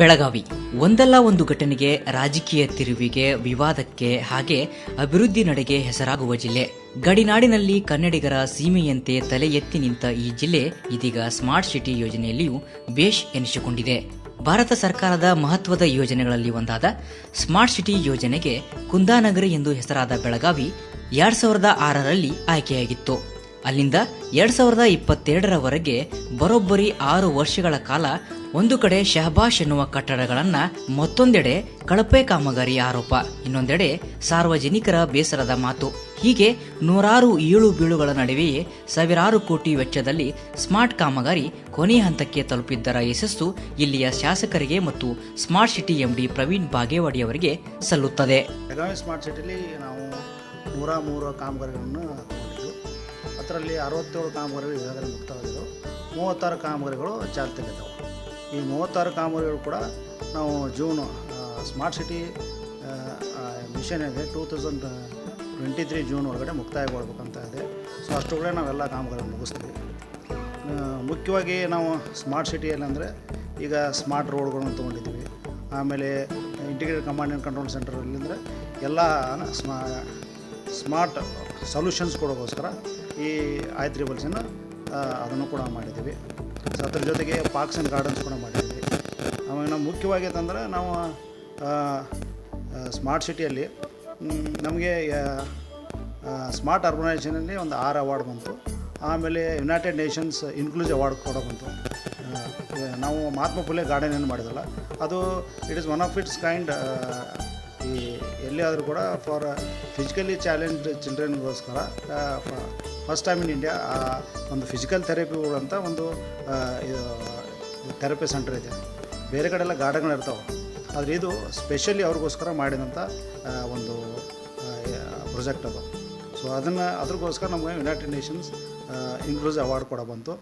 ಬೆಳಗಾವಿ. ಒಂದಲ್ಲ ಒಂದು ಘಟನೆಗೆ, ರಾಜಕೀಯ ತಿರುವಿಗೆ, ವಿವಾದಕ್ಕೆ ಹಾಗೆ ಅಭಿವೃದ್ಧಿ ನಡೆಗೆ ಹೆಸರಾಗುವ ಜಿಲ್ಲೆ. ಗಡಿನಾಡಿನಲ್ಲಿ ಕನ್ನಡಿಗರ ಸೀಮೆಯಂತೆ ತಲೆ ಎತ್ತಿ ನಿಂತ ಈ ಜಿಲ್ಲೆ ಇದೀಗ ಸ್ಮಾರ್ಟ್ ಸಿಟಿ ಯೋಜನೆಯಲ್ಲಿಯೂ ಬೇಷ್ ಎನಿಸಿಕೊಂಡಿದೆ. ಭಾರತ ಸರ್ಕಾರದ ಮಹತ್ವದ ಯೋಜನೆಗಳಲ್ಲಿ ಒಂದಾದ ಸ್ಮಾರ್ಟ್ ಸಿಟಿ ಯೋಜನೆಗೆ ಕುಂದಾನಗರಿ ಎಂದು ಹೆಸರಾದ ಬೆಳಗಾವಿ ಎರಡ್ ಸಾವಿರದ ಆರರಲ್ಲಿ ಆಯ್ಕೆಯಾಗಿತ್ತು. ಅಲ್ಲಿಂದ ಎರಡ್ ಸಾವಿರದ ಇಪ್ಪತ್ತೆರಡರವರೆಗೆ ಬರೋಬ್ಬರಿ ಆರು ವರ್ಷಗಳ ಕಾಲ ಒಂದು ಕಡೆ ಶಹಬಾಷ್ ಎನ್ನುವ ಕಟ್ಟಡಗಳನ್ನ ಮತ್ತೊಂದೆಡೆ ಕಳಪೆ ಕಾಮಗಾರಿ ಆರೋಪ, ಇನ್ನೊಂದೆಡೆ ಸಾರ್ವಜನಿಕರ ಬೇಸರದ ಮಾತು. ಹೀಗೆ ನೂರಾರು ಏಳು ಬೀಳುಗಳ ನಡುವೆಯೇ ಸಾವಿರಾರು ಕೋಟಿ ವೆಚ್ಚದಲ್ಲಿ ಸ್ಮಾರ್ಟ್ ಕಾಮಗಾರಿ ಕೊನೆಯ ಹಂತಕ್ಕೆ ತಲುಪಿದ್ದರ ಯಶಸ್ಸು ಇಲ್ಲಿಯ ಶಾಸಕರಿಗೆ ಮತ್ತು smart city MD Praveen Bagewadi ಅವರಿಗೆ ಸಲ್ಲುತ್ತದೆ. ಸ್ಮಾರ್ಟ್ ಸಿಟಿಲಿ ನಾವು ನೂರ ಮೂರು ಕಾಮಗಾರಿಗಳನ್ನು ಅದರಲ್ಲಿ ಅರವತ್ತೇಳು ಕಾಮಗಾರಿಗಳು ಈಗಾಗಲೇ ಮುಕ್ತವಾಗಿದ್ದವು ಮೂವತ್ತಾರು ಕಾಮಗಾರಿಗಳು ಚಾಲ್ತಿಯಲ್ಲಿದ್ದವು ಈ ಮೂವತ್ತಾರು ಕಾಮಗಾರಿಗಳು ಕೂಡ ನಾವು ಜೂನ್ ಸ್ಮಾರ್ಟ್ ಸಿಟಿ ಮಿಷನ್ ಇದೆ two thousand twenty three June ಒಳಗಡೆ ಮುಕ್ತಾಯಗೊಳ್ಬೇಕಂತ ಇದೆ. ಸೊ ಅಷ್ಟೊಳಗಡೆ ನಾವೆಲ್ಲ ಕಾಮಗಾರಿ ಮುಗಿಸ್ತೀವಿ. ಮುಖ್ಯವಾಗಿ ನಾವು ಸ್ಮಾರ್ಟ್ ಸಿಟಿಯಲ್ಲಿ ಅಂದರೆ ಈಗ ಸ್ಮಾರ್ಟ್ ರೋಡ್ಗಳನ್ನು ತೊಗೊಂಡಿದ್ದೀವಿ. ಆಮೇಲೆ ಇಂಟಿಗ್ರೇಟೆಡ್ ಕಮಾಂಡ್ ಆ್ಯಂಡ್ ಕಂಟ್ರೋಲ್ ಸೆಂಟರಲ್ಲಿ ಅಂದರೆ ಎಲ್ಲ ಸ್ಮಾ, ಸ್ಮಾರ್ಟ್ ಸೊಲ್ಯೂಷನ್ಸ್ ಕೊಡೋಕ್ಕೋಸ್ಕರ ಈ ಆಯ್ತ್ರಿ ತ್ರಿಬಲ್ಸನ್ನು ಅದನ್ನು ಕೂಡ ಮಾಡಿದ್ದೀವಿ. ಸೊ ಅದ್ರ ಜೊತೆಗೆ ಪಾರ್ಕ್ಸ್ ಆ್ಯಂಡ್ ಗಾರ್ಡನ್ಸ್ ಕೂಡ ಮಾಡಿದ್ದೀವಿ ಆಮೇಲೆ ನಾವು ಮುಖ್ಯವಾಗಿ ಅಂತಂದ್ರೆ ನಾವು ಸ್ಮಾರ್ಟ್ ಸಿಟಿಯಲ್ಲಿ ನಮಗೆ ಸ್ಮಾರ್ಟ್ ಅರ್ಬನೈಸೇಷನಲ್ಲಿ ಒಂದು ಆರು ಅವಾರ್ಡ್ ಬಂತು. ಆಮೇಲೆ ಯುನೈಟೆಡ್ ನೇಷನ್ಸ್ ಇನ್ಕ್ಲೂಸ್ ಅವಾರ್ಡ್ ಕೂಡ ಬಂತು. ನಾವು ಮಹಾತ್ಮ ಫುಲೆ ಗಾರ್ಡನ್ ಏನು ಮಾಡಿದಲ್ಲ ಅದು it is one of its kind ಈ ಎಲ್ಲಿಯಾದರೂ ಕೂಡ ಫಾರ್ ಫಿಸಿಕಲಿ ಚಾಲೆಂಜ್ಡ್ ಚಿಲ್ಡ್ರನ್ಗೋಸ್ಕರ ಫಸ್ಟ್ ಟೈಮ್ ಇನ್ ಇಂಡಿಯಾ ಒಂದು ಫಿಸಿಕಲ್ ಥೆರಪಿಗಳು ಅಂತ ಒಂದು ಥೆರಪಿ ಸೆಂಟರ್ ಇದೆ. ಬೇರೆ ಕಡೆ ಎಲ್ಲ ಗಾರ್ಡನ್ಗಳು ಇರ್ತಾವೆ ಆದರೆ ಇದು ಸ್ಪೆಷಲಿ ಅವ್ರಿಗೋಸ್ಕರ ಮಾಡಿದಂಥ ಒಂದು ಪ್ರೊಜೆಕ್ಟ್ ಅದು. ಸೊ ಅದನ್ನು, ಅದ್ರಗೋಸ್ಕರ ನಮಗೆ ಯುನೈಟೆಡ್ ನೇಷನ್ಸ್ ಇನ್ಕ್ಲೂಸಿವ್ ಅವಾರ್ಡ್ ಕೂಡ ಬಂತು.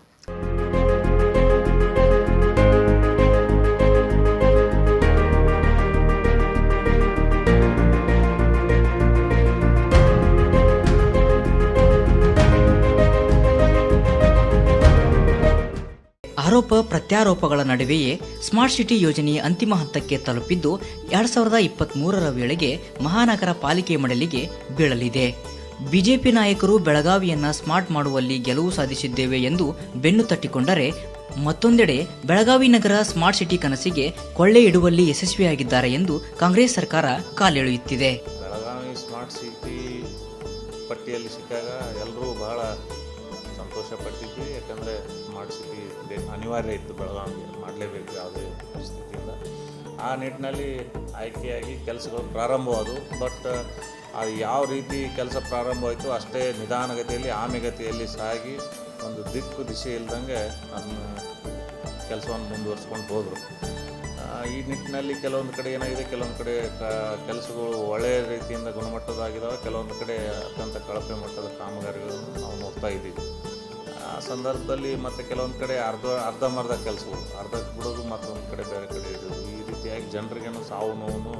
ಆರೋಪ ಪ್ರತ್ಯಾರೋಪಗಳ ನಡುವೆಯೇ ಸ್ಮಾರ್ಟ್ ಸಿಟಿ ಯೋಜನೆ ಅಂತಿಮ ಹಂತಕ್ಕೆ ತಲುಪಿದ್ದು ಎರಡ್ ಸಾವಿರದ ಇಪ್ಪತ್ತ್ ಮೂರರ ವೇಳೆಗೆ ಮಹಾನಗರ ಪಾಲಿಕೆ ಮಂಡಳಿಗೆ ಬೀಳಲಿದೆ. ಬಿಜೆಪಿ ನಾಯಕರು ಬೆಳಗಾವಿಯನ್ನ ಸ್ಮಾರ್ಟ್ ಮಾಡುವಲ್ಲಿ ಗೆಲುವು ಸಾಧಿಸಿದ್ದೇವೆ ಎಂದು ಬೆನ್ನು ತಟ್ಟಿಕೊಂಡರೆ ಮತ್ತೊಂದೆಡೆ ಬೆಳಗಾವಿ ನಗರ ಸ್ಮಾರ್ಟ್ ಸಿಟಿ ಕನಸಿಗೆ ಕೊಳ್ಳೆ ಇಡುವಲ್ಲಿ ಯಶಸ್ವಿಯಾಗಿದ್ದಾರೆ ಎಂದು ಕಾಂಗ್ರೆಸ್ ಸರ್ಕಾರ ಕಾಲೆಳೆಯುತ್ತಿದೆ. ಬೆಳಗಾವಿ ಸ್ಮಾರ್ಟ್ ಸಿಟಿ ಪಟ್ಟಿಯಲ್ಲಿ ಸಿಕ್ಕಾಗ ಎಲ್ಲರೂ ಬಹಳ ಸಂತೋಷ ಪಡ್ತಿದ್ವಿ, ಯಾಕಂದರೆ ಮಾಡಿಸಿದ್ವಿ ಅನಿವಾರ್ಯ ಇತ್ತು ಬೆಳಗಾವಿಗೆ. ಮಾಡಲೇಬೇಕು ಯಾವುದೇ ಪರಿಸ್ಥಿತಿಯಿಂದ. ಆ ನಿಟ್ಟಿನಲ್ಲಿ ಆಯ್ಕೆಯಾಗಿ ಕೆಲಸಗಳು ಪ್ರಾರಂಭವಾದವು. ಬಟ್ ಅದು ಯಾವ ರೀತಿ ಕೆಲಸ ಪ್ರಾರಂಭವಾಯಿತು ಅಷ್ಟೇ ನಿಧಾನಗತಿಯಲ್ಲಿ ಆಮೆಗತಿಯಲ್ಲಿ ಸಾಗಿ ಒಂದು ದಿಕ್ಕು ದಿಶೆ ಇಲ್ದಂಗೆ ನನ್ನ ಕೆಲಸವನ್ನು ಮುಂದುವರಿಸ್ಕೊಂಡು ಹೋದರು. ಈ ನಿಟ್ಟಿನಲ್ಲಿ ಕೆಲವೊಂದು ಕಡೆ ಏನಾಗಿದೆ, ಕೆಲವೊಂದು ಕಡೆ ಕ- ಕೆಲಸಗಳು ಒಳ್ಳೆಯ ರೀತಿಯಿಂದ ಗುಣಮಟ್ಟದಾಗಿದ್ದಾವೆ ಕೆಲವೊಂದು ಕಡೆ ಅತ್ಯಂತ ಕಳಪೆ ಮಟ್ಟದ ಕಾಮಗಾರಿಗಳನ್ನು ನಾವು ನೋಡ್ತಾ ಇದ್ದೀವಿ. ಆ ಸಂದರ್ಭದಲ್ಲಿ ಮತ್ತು ಕೆಲವೊಂದು ಕಡೆ ಅರ್ಧ ಅರ್ಧಂಬರ್ಧ ಕೆಲಸಗಳು, ಅರ್ಧಕ್ಕೆ ಬಿಡೋದು ಮತ್ತೊಂದು ಕಡೆ ಬೇರೆ ಕಡೆ ಇಡೋದು. ಈ ರೀತಿಯಾಗಿ ಜನರಿಗೇನು ಸಾವು ನೋವು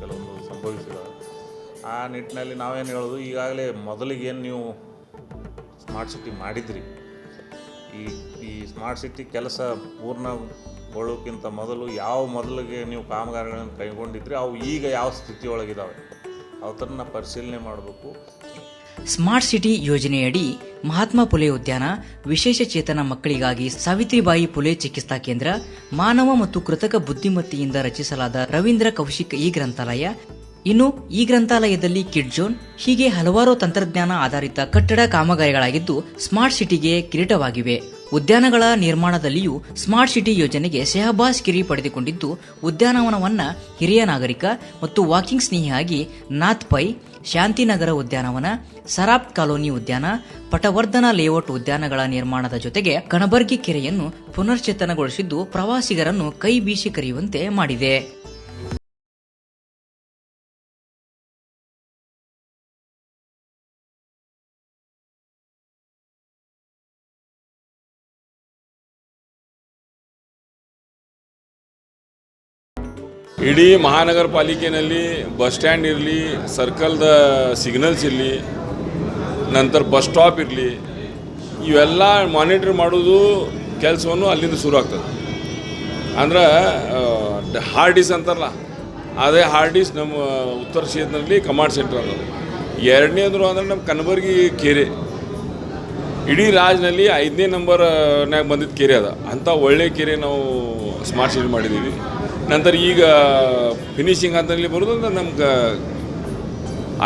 ಕೆಲವೊಂದು ಸಂಭವಿಸಿದಾವೆ ಆ ನಿಟ್ಟಿನಲ್ಲಿ ನಾವೇನು ಹೇಳೋದು, ಈಗಾಗಲೇ ಮೊದಲಿಗೇನು ನೀವು ಸ್ಮಾರ್ಟ್ ಸಿಟಿ ಮಾಡಿದ್ರಿ. ಈ ಈ ಸ್ಮಾರ್ಟ್ ಸಿಟಿ ಕೆಲಸ ಪೂರ್ಣಗೊಳ್ಳೋಕ್ಕಿಂತ ಮೊದಲು ಯಾವ ಮೊದಲಿಗೆ ನೀವು ಕಾಮಗಾರಿಗಳನ್ನು ಕೈಗೊಂಡಿದ್ರಿ, ಅವು ಈಗ ಯಾವ ಸ್ಥಿತಿಯೊಳಗಿದ್ದಾವೆ ಅವತರನ್ನ ಪರಿಶೀಲನೆ ಮಾಡಬೇಕು. ಸ್ಮಾರ್ಟ್ ಸಿಟಿ ಯೋಜನೆಯಡಿ ಮಹಾತ್ಮ ಪುಲೆ ಉದ್ಯಾನ ವಿಶೇಷ ಚೇತನ ಮಕ್ಕಳಿಗಾಗಿ ಸಾವಿತ್ರಿಬಾಯಿ ಪುಲೆ ಚಿಕಿತ್ಸಾ ಕೇಂದ್ರ ಮಾನವ ಮತ್ತು ಕೃತಕ ಬುದ್ಧಿಮತ್ತೆಯಿಂದ ರಚಿಸಲಾದ ರವೀಂದ್ರ ಕೌಶಿಕ್ ಈ ಗ್ರಂಥಾಲಯ ಇನ್ನು ಈ ಗ್ರಂಥಾಲಯದಲ್ಲಿ ಕಿಡ್ ಜೋನ್, ಹೀಗೆ ಹಲವಾರು ತಂತ್ರಜ್ಞಾನ ಆಧಾರಿತ ಕಟ್ಟಡ ಕಾಮಗಾರಿಗಳಾಗಿದ್ದು ಸ್ಮಾರ್ಟ್ ಸಿಟಿಗೆ ಕಿರೀಟವಾಗಿವೆ. ಉದ್ಯಾನಗಳ ನಿರ್ಮಾಣದಲ್ಲಿಯೂ ಸ್ಮಾರ್ಟ್ ಸಿಟಿ ಯೋಜನೆಗೆ ಶೆಹಬಾಸ್ ಕಿರಿ ಪಡೆದುಕೊಂಡಿದ್ದು, ಉದ್ಯಾನವನವನ್ನ ಹಿರಿಯ ನಾಗರಿಕ ಮತ್ತು ವಾಕಿಂಗ್ ಸ್ನೇಹಿಯಾಗಿ ನಾಥ್ ಪೈ, ಶಾಂತಿನಗರ ಉದ್ಯಾನವನ ಸರಾಬ್ ಕಾಲೋನಿ ಉದ್ಯಾನ, ಪಟವರ್ಧನ ಲೇಔಟ್ ಉದ್ಯಾನಗಳ ನಿರ್ಮಾಣದ ಜೊತೆಗೆ ಕಣಬರ್ಗಿ ಕೆರೆಯನ್ನು ಪುನರ್ಚೇತನಗೊಳಿಸಿದ್ದು ಪ್ರವಾಸಿಗರನ್ನು ಕೈ ಬೀಸಿ ಕರೆಯುವಂತೆ ಮಾಡಿದೆ. ಇಡೀ ಮಹಾನಗರ ಪಾಲಿಕೆಯಲ್ಲಿ ಬಸ್ ಸ್ಟ್ಯಾಂಡ್ ಇರಲಿ, ಸರ್ಕಲ್ದ ಸಿಗ್ನಲ್ಸ್ ಇರಲಿ, ನಂತರ ಬಸ್ ಸ್ಟಾಪ್ ಇರಲಿ, ಇವೆಲ್ಲ ಮಾನಿಟ್ರ್ ಮಾಡೋದು ಕೆಲಸವನ್ನು ಅಲ್ಲಿಂದ ಶುರು ಆಗ್ತದೆ. ಅಂದ್ರೆ ಹಾರ್ಡಿಸ್ ಅಂತಾರಲ್ಲ, ಅದೇ ಹಾರ್ಡಿಸ್ ನಮ್ಮ ಉತ್ತರ ಕ್ಷೇತ್ರದಲ್ಲಿ ಕಮಾಂಡ್ ಸೆಂಟರ್ ಅದು. ಎರಡನೇದ್ರು ಅಂದ್ರೆ ನಮ್ಮ ಕನ್ಬರ್ಗಿ ಕೆರೆ. ಇಡೀ ರಾಜ್ನಲ್ಲಿ ಐದನೇ ನಂಬರ್ನಾಗ ಬಂದಿದ್ದ ಕೆರೆ ಅದ. ಅಂಥ ಒಳ್ಳೆ ಕೆರೆ ನಾವು ಸ್ಮಾರ್ಟ್ ಸಿಟಿ ಮಾಡಿದ್ದೀವಿ. ನಂತರ ಈಗ ಫಿನಿಶಿಂಗ್ ಹಂತದಲ್ಲಿ ಬರೋದು ಅಂದ್ರೆ ನಮ್ಗೆ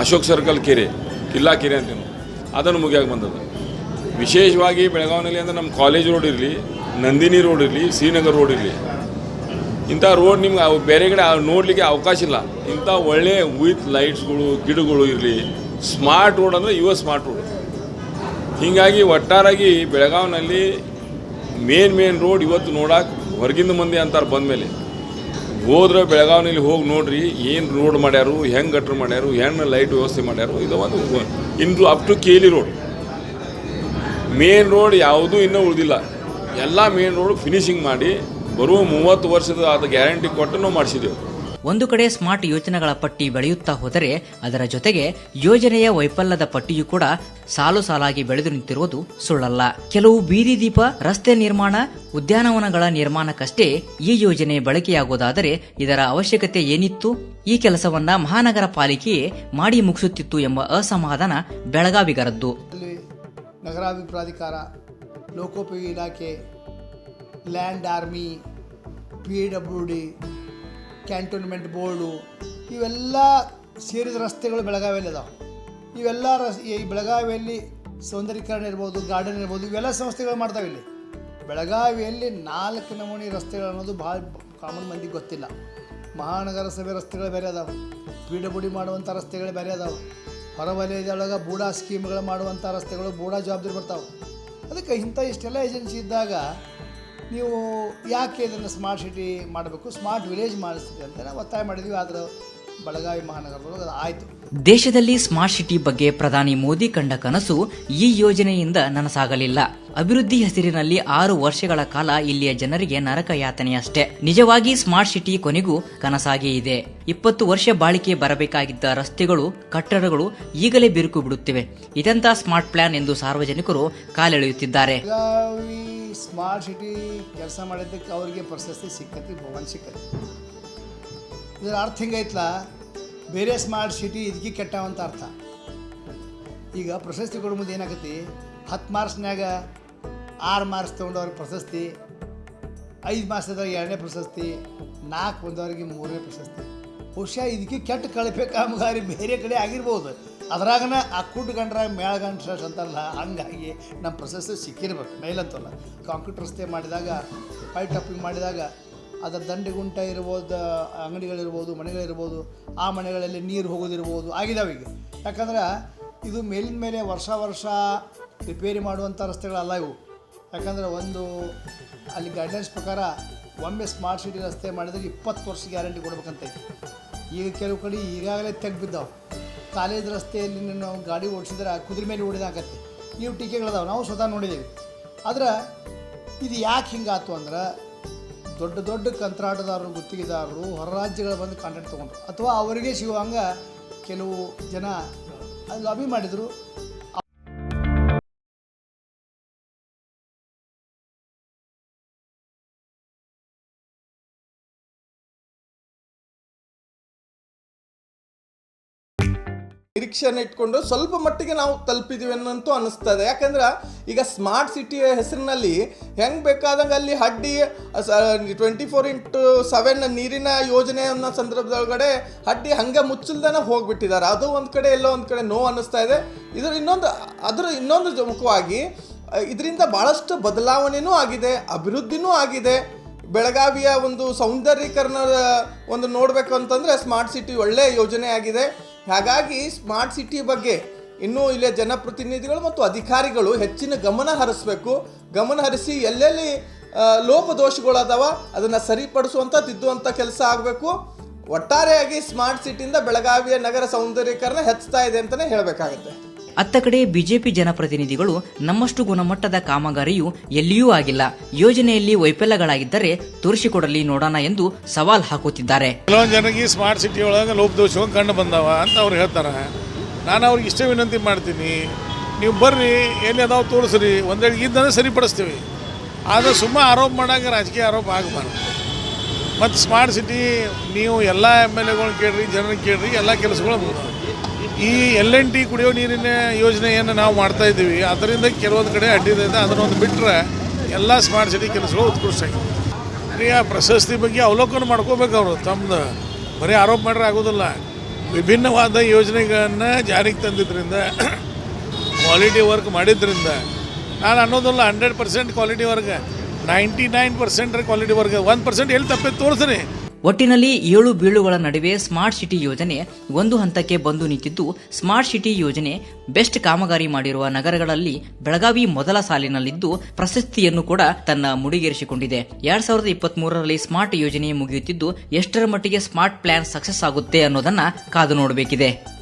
ಅಶೋಕ್ ಸರ್ಕಲ್ ಕೆರೆ, ಕಿಲ್ಲಾ ಕೆರೆ ಅಂತೀವಿ ಅದನ್ನು ಮುಗಿಯಾಗಿ ಬಂದದ ವಿಶೇಷವಾಗಿ ಬೆಳಗಾವಿನಲ್ಲಿ ಅಂದರೆ ನಮ್ಮ ಕಾಲೇಜ್ ರೋಡ್ ಇರಲಿ, ನಂದಿನಿ ರೋಡ್ ಇರಲಿ, ಶ್ರೀನಗರ್ ರೋಡ್ ಇರಲಿ. ಇಂಥ ರೋಡ್ ನಿಮ್ಗೆ ಬೇರೆ ಕಡೆ ನೋಡಲಿಕ್ಕೆ ಅವಕಾಶ ಇಲ್ಲ. ಇಂಥ ಒಳ್ಳೆ ವಿತ್ ಲೈಟ್ಸ್ಗಳು ಗಿಡಗಳು ಇರಲಿ ಸ್ಮಾರ್ಟ್ ರೋಡ್ ಅಂದರೆ ಇವ ಸ್ಮಾರ್ಟ್ ರೋಡ್ ಹೀಗಾಗಿ ಒಟ್ಟಾರಾಗಿ ಬೆಳಗಾವಿನಲ್ಲಿ ಮೇನ್ ಮೇನ್ ರೋಡ್ ಇವತ್ತು ನೋಡಕ್ಕೆ ಹೊರಗಿಂದ ಮಂದಿ ಅಂತಾರೆ ಬಂದಮೇಲೆ. ಹೋದ್ರೆ ಬೆಳಗಾವಿನಲ್ಲಿ ಹೋಗಿ ನೋಡ್ರಿ, ಏನು ರೋಡ್ ಮಾಡ್ಯಾರು, ಹೆಂಗೆ ಗಟ್ರ್ ಮಾಡ್ಯಾರು ಹೆಣ್ಣು ಲೈಟ್ ವ್ಯವಸ್ಥೆ ಮಾಡ್ಯಾರು, ಇದು ಒಂದು ಇನ್ನು ಅಪ್ ಟು ಕೇಲಿ ರೋಡ್ ಮೇನ್ ರೋಡ್ ಯಾವುದೂ ಇನ್ನೂ ಉಳಿದಿಲ್ಲ. ಎಲ್ಲ ಮೇನ್ ರೋಡ್ ಫಿನಿಶಿಂಗ್ ಮಾಡಿ ಬರುವ ಮೂವತ್ತು ವರ್ಷದ ಅದು ಗ್ಯಾರಂಟಿ ಕೊಟ್ಟು ನಾವು ಮಾಡಿಸಿದ್ದೆವು ಒಂದು ಕಡೆ ಸ್ಮಾರ್ಟ್ ಯೋಜನೆಗಳ ಪಟ್ಟಿ ಬೆಳೆಯುತ್ತಾ ಹೋದರೆ ಅದರ ಜೊತೆಗೆ ಯೋಜನೆಯ ವೈಫಲ್ಯದ ಪಟ್ಟಿಯೂ ಕೂಡ ಸಾಲು ಸಾಲಾಗಿ ಬೆಳೆದು ನಿಂತಿರುವುದು ಸುಳ್ಳಲ್ಲ. ಕೆಲವು ಬೀದಿ ದೀಪ, ರಸ್ತೆ ನಿರ್ಮಾಣ, ಉದ್ಯಾನವನಗಳ ನಿರ್ಮಾಣಕ್ಕಷ್ಟೇ ಈ ಯೋಜನೆ ಬಳಕೆಯಾಗುವುದಾದರೆ ಇದರ ಅವಶ್ಯಕತೆ ಏನಿತ್ತು? ಈ ಕೆಲಸವನ್ನ ಮಹಾನಗರ ಪಾಲಿಕೆಯೇ ಮಾಡಿ ಮುಗಿಸುತ್ತಿತ್ತು ಎಂಬ ಅಸಮಾಧಾನ ಬೆಳಗಾವಿಗರದ್ದು. ನಗರಾಭಿಪ್ರಾಧಿಕಾರ ಪ್ರಾಧಿಕಾರ ಲೋಕೋಪಯೋಗಿ ಇಲಾಖೆ, land army, P W D cantonment board ಇವೆಲ್ಲ ಸೇರಿದ ರಸ್ತೆಗಳು ಬೆಳಗಾವಿಯಲ್ಲಿ ಅದಾವೆ ಇವೆಲ್ಲ ರಸ್, ಈ ಬೆಳಗಾವಿಯಲ್ಲಿ ಸೌಂದರ್ಯೀಕರಣ ಇರ್ಬೋದು, ಗಾರ್ಡನ್ ಇರ್ಬೋದು, ಇವೆಲ್ಲ ಸಂಸ್ಥೆಗಳು ಮಾಡ್ತಾವೆ ಇಲ್ಲಿ. ಬೆಳಗಾವಿಯಲ್ಲಿ ನಾಲ್ಕು ನಮೂನಿ ರಸ್ತೆಗಳು ಅನ್ನೋದು ಭಾಳ ಕಾಮನ್ ಮಂದಿಗೆ ಗೊತ್ತಿಲ್ಲ. ಮಹಾನಗರ ಸಭೆ ರಸ್ತೆಗಳು ಬೇರೆ ಅದಾವೆ. ಬೀಡಬುಡಿ ಮಾಡುವಂಥ ರಸ್ತೆಗಳು ಬೇರೆ ಅದಾವೆ. ಹೊರವಲಯದೊಳಗೆ ಬೂಡಾ ಸ್ಕೀಮ್ಗಳು ಮಾಡುವಂಥ ರಸ್ತೆಗಳು ಬೂಡಾ ಜವಾಬ್ದಾರಿ ಬರ್ತಾವೆ ಅದಕ್ಕೆ ಇಂಥ ಇಷ್ಟೆಲ್ಲ ಏಜೆನ್ಸಿ ಇದ್ದಾಗ ನೀವು ಯಾಕೆ ಇದನ್ನು ಸ್ಮಾರ್ಟ್ ಸಿಟಿ ಮಾಡಬೇಕು? ಸ್ಮಾರ್ಟ್ ವಿಲೇಜ್ ಮಾಡಿಸ್ತೀವಿ ಅಂತ ನಾವು ಒತ್ತಾಯ ಮಾಡಿದ್ವಿ. ಆದರೆ ಬೆಳಗಾವಿ ಮಹಾನಗರದೊಳಗೆ ಅದು ಆಯಿತು. ದೇಶದಲ್ಲಿ ಸ್ಮಾರ್ಟ್ ಸಿಟಿ ಬಗ್ಗೆ ಪ್ರಧಾನಿ ಮೋದಿ ಕಂಡ ಕನಸು ಈ ಯೋಜನೆಯಿಂದ ನನಸಾಗಲಿಲ್ಲ. ಅಭಿವೃದ್ಧಿ ಹೆಸರಿನಲ್ಲಿ ಆರು ವರ್ಷಗಳ ಕಾಲ ಇಲ್ಲಿಯ ಜನರಿಗೆ ನರಕ ಯಾತನೆಯಷ್ಟೇ. ನಿಜವಾಗಿ ಸ್ಮಾರ್ಟ್ ಸಿಟಿ ಕೊನೆಗೂ ಕನಸಾಗೇ ಇದೆ. ಇಪ್ಪತ್ತು ವರ್ಷ ಬಾಳಿಕೆ ಬರಬೇಕಾಗಿದ್ದ ರಸ್ತೆಗಳು ಕಟ್ಟಡಗಳು ಈಗಲೇ ಬಿರುಕು ಬಿಡುತ್ತಿವೆ. ಇದೆಂತ ಸ್ಮಾರ್ಟ್ ಪ್ಲಾನ್ ಎಂದು ಸಾರ್ವಜನಿಕರು ಕಾಲೆಳೆಯುತ್ತಿದ್ದಾರೆ. ಸ್ಮಾರ್ಟ್ ಸಿಟಿ ಕೆಲಸ ಮಾಡಿದ್ದಕ್ಕೆ ಅವರಿಗೆ ಪ್ರಶಸ್ತಿ ಸಿಕ್ಕತಿ ಭವನ್ ಸಿಕ್ಕತಿ. ಇದರ ಅರ್ಥ ಹಿಂಗೈತ್ಲ? ಬೇರೆ ಸ್ಮಾರ್ಟ್ ಸಿಟಿ ಇದಕ್ಕೆ ಕೆಟ್ಟವಂತ ಅರ್ಥ. ಈಗ ಪ್ರಶಸ್ತಿ ಕೊಡೋ ಮುಂದೆ ಏನಾಗತ್ತೆ? ಹತ್ತು ಮಾರ್ಕ್ಸ್ನಾಗ ಆರು ಮಾರ್ಕ್ಸ್ ತೊಗೊಂಡವ್ರಿಗೆ ಪ್ರಶಸ್ತಿ, ಐದು ಮಾರ್ಕ್ಸ್ದಾಗ ಎರಡನೇ ಪ್ರಶಸ್ತಿ ನಾಲ್ಕು ಬಂದವರಿಗೆ ಮೂರನೇ ಪ್ರಶಸ್ತಿ. ಬಹುಶಃ ಇದಕ್ಕೆ ಕೆಟ್ಟ ಕಳಪೆ ಕಾಮಗಾರಿ ಬೇರೆ ಕಡೆ ಆಗಿರ್ಬೋದು. ಅದ್ರಾಗನ ಆ ಕುಡ್ ಗಂಡ್ರ ಮೇಳಗಂಡ್ರ ಅಂತಲ್ಲ, ಹಂಗಾಗಿ ನಮ್ಮ ಪ್ರಶಸ್ತಿ ಸಿಕ್ಕಿರ್ಬೇಕು. ಮೇಲಂತಲ್ಲ. ಕಾಂಕ್ರೀಟ್ ರಸ್ತೆ ಮಾಡಿದಾಗ ಪೈಪ್ ಟಪ್ಪಿಂಗ್ ಮಾಡಿದಾಗ ಅದರ ದಂಡೆಗುಂಟ ಇರ್ಬೋದು, ಅಂಗಡಿಗಳಿರ್ಬೋದು, ಮನೆಗಳಿರ್ಬೋದು, ಆ ಮನೆಗಳಲ್ಲಿ ನೀರು ಹೋಗೋದಿರ್ಬೋದು, ಆಗಿದಾವೆ ಈಗ. ಯಾಕಂದ್ರೆ ಇದು ಮೇಲಿನ ಮೇಲೆ ವರ್ಷ ವರ್ಷ ರಿಪೇರಿ ಮಾಡುವಂಥ ರಸ್ತೆಗಳಲ್ಲ ಇವು. ಯಾಕಂದ್ರೆ ಒಂದು, ಅಲ್ಲಿ ಗೈಡ್ಲೈನ್ಸ್ ಪ್ರಕಾರ ಒಮ್ಮೆ ಸ್ಮಾರ್ಟ್ ಸಿಟಿ ರಸ್ತೆ ಮಾಡಿದ್ರೆ ಇಪ್ಪತ್ತು ವರ್ಷ ಗ್ಯಾರಂಟಿ ಕೊಡ್ಬೇಕಂತೈತಿ ಈಗ ಕೆಲವು ಕಡೆ ಈಗಾಗಲೇ ತೆಗ್ದು ಬಿದ್ದಾವೆ. ಕಾಲೇಜ್ ರಸ್ತೆಯಲ್ಲಿ ನಾವು ಗಾಡಿ ಓಡಿಸಿದ್ರೆ ಕುದುರೆ ಮೇಲೆ ಓಡಿದಾಗತ್ತೆ ನೀವು ಟೀಕೆಗಳದಾವೆ. ನಾವು ಸ್ವತಃ ನೋಡಿದ್ದೀವಿ. ಆದ್ರೆ ಇದು ಯಾಕೆ ಹಿಂಗಾತು ಅಂದ್ರೆ ದೊಡ್ಡ ದೊಡ್ಡ ಕಂತ್ರಾಟದಾರರು, ಗುತ್ತಿಗೆದಾರರು ಹೊರ ರಾಜ್ಯಗಳು ಬಂದು ಕಾಂಟ್ರಾಕ್ಟ್ ತೊಗೊಂಡ್ರು. ಅಥವಾ ಅವರಿಗೆ ಸಿಗುವಂಗೆ ಕೆಲವು ಜನ ಲಾಬಿ ಮಾಡಿದರು. ನಿರೀಕ್ಷೆಯನ್ನು ಇಟ್ಕೊಂಡು ಸ್ವಲ್ಪ ಮಟ್ಟಿಗೆ ನಾವು ತಲುಪಿದ್ದೀವಿ ಅನ್ನಂತೂ ಅನಿಸ್ತದೆ ಯಾಕಂದ್ರೆ ಈಗ ಸ್ಮಾರ್ಟ್ ಸಿಟಿಯ ಹೆಸರಿನಲ್ಲಿ ಹೆಂಗೆ ಬೇಕಾದಂಗೆ ಅಲ್ಲಿ ಹಡ್ಡಿ ಟ್ವೆಂಟಿ ಫೋರ್ ಇಂಟು ಸೆವೆನ್ ನೀರಿನ ಯೋಜನೆ ಅನ್ನೋ ಸಂದರ್ಭದೊಳಗಡೆ ಹಡ್ಡಿ ಹಂಗೆ ಮುಚ್ಚಲ್ದನೆ ಹೋಗ್ಬಿಟ್ಟಿದ್ದಾರೆ. ಅದು ಒಂದು ಕಡೆ, ಎಲ್ಲೋ ಒಂದು ಕಡೆ ನೋವು ಅನ್ನಿಸ್ತಾ ಇದೆ. ಇದ್ರ ಇನ್ನೊಂದು, ಅದರ ಇನ್ನೊಂದು ಮುಖವಾಗಿ ಇದರಿಂದ ಭಾಳಷ್ಟು ಬದಲಾವಣೆನೂ ಆಗಿದೆ, ಅಭಿವೃದ್ಧಿನೂ ಆಗಿದೆ. ಬೆಳಗಾವಿಯ ಒಂದು ಸೌಂದರ್ಯೀಕರಣದ ಒಂದು ನೋಡಬೇಕು ಅಂತಂದರೆ ಸ್ಮಾರ್ಟ್ ಸಿಟಿ ಒಳ್ಳೆಯ ಯೋಜನೆ ಆಗಿದೆ. ಹಾಗಾಗಿ ಸ್ಮಾರ್ಟ್ ಸಿಟಿ ಬಗ್ಗೆ ಇನ್ನೂ ಇಲ್ಲಿಯ ಜನಪ್ರತಿನಿಧಿಗಳು ಮತ್ತು ಅಧಿಕಾರಿಗಳು ಹೆಚ್ಚಿನ ಗಮನ ಹರಿಸಬೇಕು. ಗಮನ ಹರಿಸಿ ಎಲ್ಲೆಲ್ಲಿ ಲೋಪದೋಷಗಳದಾವ ಅದನ್ನು ಸರಿಪಡಿಸುವಂಥ ತಿದ್ದುವಂಥ ಕೆಲಸ ಆಗಬೇಕು. ಒಟ್ಟಾರೆಯಾಗಿ ಸ್ಮಾರ್ಟ್ ಸಿಟಿಯಿಂದ ಬೆಳಗಾವಿಯ ನಗರ ಸೌಂದರ್ಯೀಕರಣ ಹೆಚ್ಚುತ್ತಾ ಇದೆ ಅಂತಲೇ ಹೇಳಬೇಕಾಗುತ್ತೆ. ಅತ್ತ ಕಡೆ ಬಿಜೆಪಿ ಜನಪ್ರತಿನಿಧಿಗಳು ನಮ್ಮಷ್ಟು ಗುಣಮಟ್ಟದ ಕಾಮಗಾರಿಯು ಎಲ್ಲಿಯೂ ಆಗಿಲ್ಲ. ಯೋಜನೆಯಲ್ಲಿ ವೈಫಲ್ಯಗಳಾಗಿದ್ದರೆ ತೋರಿಸಿಕೊಡಲಿ ನೋಡೋಣ ಎಂದು ಸವಾಲ್ ಹಾಕುತ್ತಿದ್ದಾರೆ. ಕೆಲವೊಂದು ಸ್ಮಾರ್ಟ್ ಸಿಟಿ ಒಳಗೆ ಲೋಪದೋಷ ಕಂಡು ಬಂದವ ಅಂತ ಅವ್ರು ಹೇಳ್ತಾರೆ. ನಾನು ಅವ್ರಿಗೆ ಇಷ್ಟೇ ವಿನಂತಿ ಮಾಡ್ತೀನಿ, ನೀವು ಬರ್ರಿ, ಎಲ್ಲಿ ಅದಾವ ತೋರಿಸ್ರಿ, ಒಂದೇಳಿ ಇದ್ದಂದ್ರೆ ಸರಿಪಡಿಸ್ತೀವಿ. ಆದರೆ ಸುಮ್ಮ ಆರೋಪ ಮಾಡಾಗ ರಾಜಕೀಯ ಆರೋಪ ಆಗಬಾರ್ದು. ಮತ್ತು ಸ್ಮಾರ್ಟ್ ಸಿಟಿ ನೀವು ಎಲ್ಲ ಎಂ ಎಲ್ ಎಗಳನ್ನ ಕೇಳ್ರಿ, ಜನರನ್ನ ಕೇಳ್ರಿ, ಎಲ್ಲ ಕೆಲಸಗಳು. ಈ ಎಲ್ ಎನ್ ಟಿ ಕುಡಿಯೋ ನೀರಿನ ಯೋಜನೆಯನ್ನು ನಾವು ಮಾಡ್ತಾ ಇದ್ದೀವಿ. ಅದರಿಂದ ಕೆಲವೊಂದು ಕಡೆ ಅಡ್ಡಿದೆ ಅದನ್ನೊಂದು ಬಿಟ್ಟರೆ ಎಲ್ಲ ಸ್ಮಾರ್ಟ್ ಸಿಟಿ ಕೆಲಸಗಳು ಉತ್ಕೃಷ್ಟ ಆಗಿದೆ. ಆ ಪ್ರಶಸ್ತಿ ಬಗ್ಗೆ ಅವಲೋಕನ ಮಾಡ್ಕೋಬೇಕು ಅವರು. ತಮ್ಮದು ಬರೀ ಆರೋಪ ಮಾಡ್ರೆ ಆಗೋದಿಲ್ಲ. ವಿಭಿನ್ನವಾದ ಯೋಜನೆಗಳನ್ನು ಜಾರಿಗೆ ತಂದಿದ್ದರಿಂದ ಕ್ವಾಲಿಟಿ ವರ್ಕ್ ಮಾಡಿದ್ರಿಂದ, ನಾನು ಅನ್ನೋದಿಲ್ಲ hundred percent quality work ninety nine percent quality work ಒಂದು ಪರ್ಸೆಂಟ್ ಎಲ್ಲಿ ತಪ್ಪಿತ್ತು ತೋರಿಸ್ತೀನಿ. ಒಟ್ಟಿನಲ್ಲಿ ಏಳು ಬೀಳುಗಳ ನಡುವೆ ಸ್ಮಾರ್ಟ್ ಸಿಟಿ ಯೋಜನೆ ಒಂದು ಹಂತಕ್ಕೆ ಬಂದು ನಿಂತಿದ್ದು, ಸ್ಮಾರ್ಟ್ ಸಿಟಿ ಯೋಜನೆ ಬೆಸ್ಟ್ ಕಾಮಗಾರಿ ಮಾಡಿರುವ ನಗರಗಳಲ್ಲಿ ಬೆಳಗಾವಿ ಮೊದಲ ಸಾಲಿನಲ್ಲಿದ್ದು ಪ್ರಶಸ್ತಿಯನ್ನು ಕೂಡ ತನ್ನ ಮುಡಿಗೇರಿಸಿಕೊಂಡಿದೆ. ಎರಡ್ ಸಾವಿರದ ಇಪ್ಪತ್ತ್ ಸ್ಮಾರ್ಟ್ ಯೋಜನೆ ಮುಗಿಯುತ್ತಿದ್ದು, ಎಷ್ಟರ ಮಟ್ಟಿಗೆ ಸ್ಮಾರ್ಟ್ ಪ್ಲಾನ್ ಸಕ್ಸಸ್ ಆಗುತ್ತೆ ಅನ್ನೋದನ್ನ ಕಾದು ನೋಡಬೇಕಿದೆ.